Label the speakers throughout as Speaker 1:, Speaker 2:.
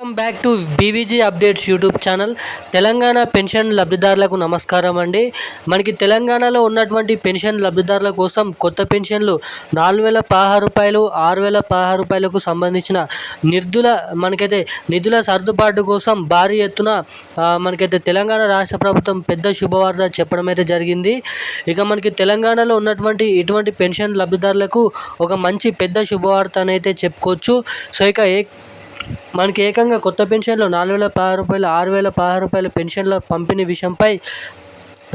Speaker 1: Welcome back to BVG updates YouTube channel Telangana pension లబ్ధిదారులకు నమస్కారం అండి. మనకి తెలంగాణలో ఉన్నటువంటి పెన్షన్ లబ్ధిదారుల కోసం కొత్త పెన్షన్లు నాలుగు వేల పదహారు రూపాయలు ఆరు వేల పదహారు రూపాయలకు సంబంధించిన నిర్ధుల మనకైతే నిధుల సర్దుబాటు కోసం భారీ ఎత్తున మనకైతే తెలంగాణ రాష్ట్ర ప్రభుత్వం పెద్ద శుభవార్త చెప్పడం అయితే జరిగింది. ఇక మనకి తెలంగాణలో ఉన్నటువంటి ఇటువంటి పెన్షన్ లబ్ధిదారులకు ఒక మంచి పెద్ద శుభవార్త అని అయితే చెప్పుకోవచ్చు. సో ఇక ఏ మనకి ఏకంగా కొత్త పెన్షన్లు నాలుగు వేల పదహారు రూపాయలు ఆరు వేల పదహారు రూపాయల పెన్షన్ల పంపిణీ విషయంపై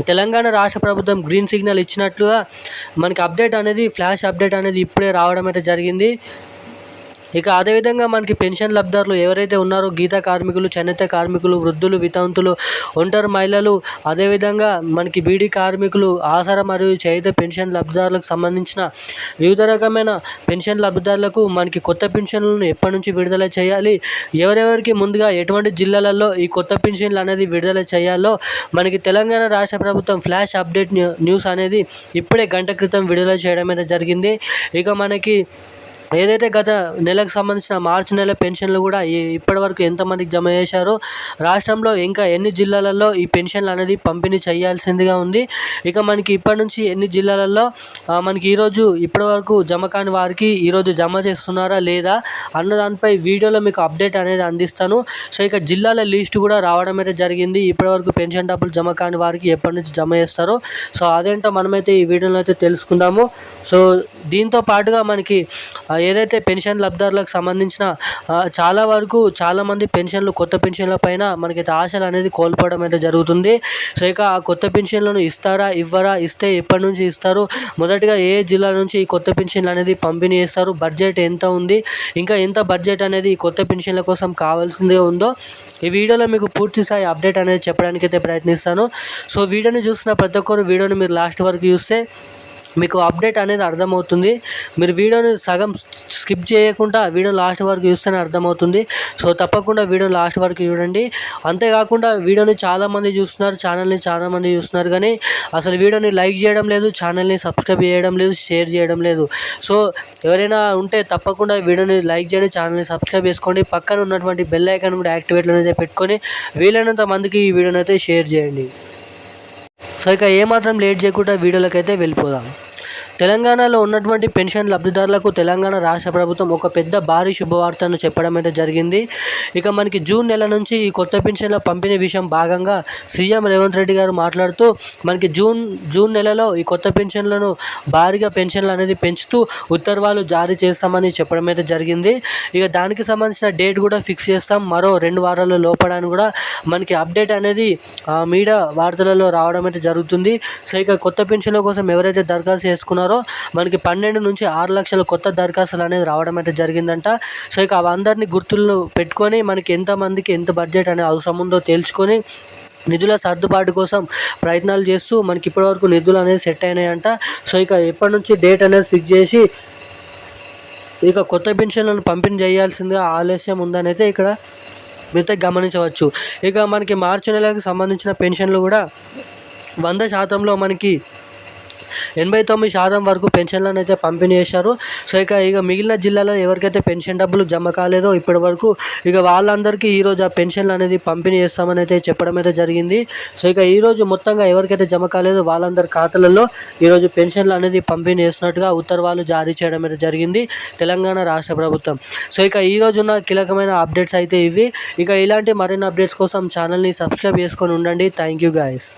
Speaker 1: తెలంగాణ రాష్ట్ర ప్రభుత్వం గ్రీన్ సిగ్నల్ ఇచ్చినట్లుగా మనకి అప్డేట్ అనేది ఫ్లాష్ అప్డేట్ అనేది ఇప్పుడే రావడం అయితే జరిగింది. ఇక అదేవిధంగా మనకి పెన్షన్ లబ్ధిదారులు ఎవరైతే ఉన్నారో గీత కార్మికులు చేనేత కార్మికులు వృద్ధులు వితంతులు ఒంటరి మహిళలు అదేవిధంగా మనకి బీడీ కార్మికులు ఆసరా మరియు చేత పెన్షన్ లబ్ధిదారులకు సంబంధించిన వివిధ రకమైన పెన్షన్ లబ్ధిదారులకు మనకి కొత్త పెన్షన్లను ఎప్పటి నుంచి విడుదల చేయాలి ఎవరెవరికి ముందుగా ఎటువంటి జిల్లాలలో ఈ కొత్త పెన్షన్లు అనేది విడుదల చేయాలో మనకి తెలంగాణ రాష్ట్ర ప్రభుత్వం ఫ్లాష్ అప్డేట్ న్యూస్ అనేది ఇప్పుడే గంట క్రితం విడుదల చేయడం అయితే జరిగింది. ఇక మనకి ఏదైతే గత నెలకు సంబంధించిన మార్చి నెల పెన్షన్లు కూడా ఇప్పటి ఇప్పటివరకు ఎంతమందికి జమ చేశారో రాష్ట్రంలో ఇంకా ఎన్ని జిల్లాలలో ఈ పెన్షన్లు అనేది పంపిణీ చేయాల్సిందిగా ఉంది. ఇక మనకి ఇప్పటి నుంచి ఎన్ని జిల్లాలలో మనకి ఈరోజు ఇప్పటివరకు జమ కాని వారికి ఈరోజు జమ చేస్తున్నారా లేదా అన్న దానిపై వీడియోలో మీకు అప్డేట్ అనేది అందిస్తాను. సో ఇక జిల్లాల లిస్ట్ కూడా రావడం అయితే జరిగింది. ఇప్పటి వరకు పెన్షన్ డబ్బులు జమ కాని వారికి ఎప్పటి నుంచి జమ చేస్తారో సో అదేంటో మనమైతే ఈ వీడియోలో అయితే తెలుసుకుందాము. సో దీంతో పాటుగా మనకి ఏదైతే పెన్షన్ లబ్ధారులకు సంబంధించిన చాలా వరకు చాలామంది పెన్షన్లు కొత్త పెన్షన్ల పైన మనకైతే ఆశలు అనేది కోల్పోవడం అయితే జరుగుతుంది. సో ఇక ఆ కొత్త పెన్షన్లను ఇస్తారా ఇవ్వరా ఇస్తే ఎప్పటి నుంచి ఇస్తారు? మొదటిగా ఏ జిల్లా నుంచి ఈ కొత్త పెన్షన్లు అనేది పంపిణీ చేస్తారు? బడ్జెట్ ఎంత ఉంది? ఇంకా ఎంత బడ్జెట్ అనేది ఈ కొత్త పెన్షన్ల కోసం కావాల్సిందిగా ఉందో ఈ వీడియోలో మీకు పూర్తి స్థాయి అప్డేట్ అనేది చెప్పడానికి అయితే ప్రయత్నిస్తాను. సో వీడియోని చూస్తున్న ప్రతి ఒక్కరు వీడియోని మీరు లాస్ట్ వరకు చూస్తే మీకు అప్డేట్ అనేది అర్థమవుతుంది. మీరు వీడియోని సగం స్కిప్ చేయకుండా వీడియో లాస్ట్ వరకు చూస్తేనే అర్థమవుతుంది. సో తప్పకుండా వీడియో లాస్ట్ వరకు చూడండి. అంతేకాకుండా వీడియోని చాలామంది చూస్తున్నారు ఛానల్ని చాలామంది చూస్తున్నారు కానీ అసలు వీడియోని లైక్ చేయడం లేదు ఛానల్ని సబ్స్క్రైబ్ చేయడం లేదు షేర్ చేయడం లేదు. సో ఎవరైనా ఉంటే తప్పకుండా వీడియోని లైక్ చేయండి ఛానల్ని సబ్స్క్రైబ్ చేసుకోండి. పక్కన ఉన్నటువంటి బెల్ ఐకాన్ కూడా యాక్టివేట్లో అయితే పెట్టుకొని వీలైనంత మందికి ఈ వీడియోని అయితే షేర్ చేయండి. సో ఇక ఏమాత్రం లేట్ చేయకుండా వీడియోలోకి అయితే వెళ్ళిపోదాం. తెలంగాణలో ఉన్నటువంటి పెన్షన్ లబ్ధిదారులకు తెలంగాణ రాష్ట్ర ప్రభుత్వం ఒక పెద్ద భారీ శుభవార్తను చెప్పడం అయితే జరిగింది. ఇక మనకి జూన్ నెల నుంచి ఈ కొత్త పెన్షన్ల పంపిణీ విషయం భాగంగా సీఎం రేవంత్ రెడ్డి గారు మాట్లాడుతూ మనకి జూన్ జూన్ నెలలో ఈ కొత్త పెన్షన్లను భారీగా పెన్షన్లు అనేది పెంచుతూ ఉత్తర్వులు జారీ చేస్తామని చెప్పడం అయితే జరిగింది. ఇక దానికి సంబంధించిన డేట్ కూడా ఫిక్స్ చేస్తాం. మరో రెండు వారాల లోపడానికి కూడా మనకి అప్డేట్ అనేది మీడియా వార్తలలో రావడం అయితే జరుగుతుంది. సో ఇక కొత్త పెన్షన్ల కోసం ఎవరైతే దరఖాస్తు చేసుకున్నారో మనకి పన్నెండు నుంచి ఆరు లక్షల కొత్త దరఖాస్తులు అనేది రావడం అయితే జరిగిందంట. సో ఇక అవందరినీ గుర్తులను పెట్టుకొని మనకి ఎంతమందికి ఎంత బడ్జెట్ అనేది అవసరం ఉందో తెలుసుకొని నిధుల సర్దుబాటు కోసం ప్రయత్నాలు చేస్తూ మనకి ఇప్పటివరకు నిధులు అనేది సెట్ అయినాయంట. సో ఇక ఎప్పటి నుంచి డేట్ అనేది ఫిక్స్ చేసి ఇక కొత్త పెన్షన్లను పంపిణీ చేయాల్సిందిగా ఆలస్యం ఉందని అయితే ఇక్కడ మీతో గమనించవచ్చు. ఇక మనకి మార్చి నెలకు సంబంధించిన పెన్షన్లు కూడా వంద శాతంలో మనకి ఎనభై తొమ్మిది శాతం వరకు పెన్షన్లను అయితే పంపిణీ చేశారు. సో ఇక ఇక మిగిలిన జిల్లాలో ఎవరికైతే పెన్షన్ డబ్బులు జమ కాలేదో ఇప్పటి వరకు ఇక వాళ్ళందరికీ ఈరోజు ఆ పెన్షన్లు అనేది పంపిణీ చేస్తామని అయితే చెప్పడం అయితే జరిగింది. సో ఇక ఈరోజు మొత్తంగా ఎవరికైతే జమ కాలేదో వాళ్ళందరి ఖాతాలలో ఈరోజు పెన్షన్లు అనేది పంపిణీ చేసినట్టుగా ఉత్తర్వులు జారీ చేయడం అయితే జరిగింది తెలంగాణ రాష్ట్ర ప్రభుత్వం. సో ఇక ఈ ఉన్న కీలకమైన అప్డేట్స్ అయితే ఇవి. ఇక ఇలాంటి మరిన్ని అప్డేట్స్ కోసం ఛానల్ని సబ్స్క్రైబ్ చేసుకొని ఉండండి. Thank you guys.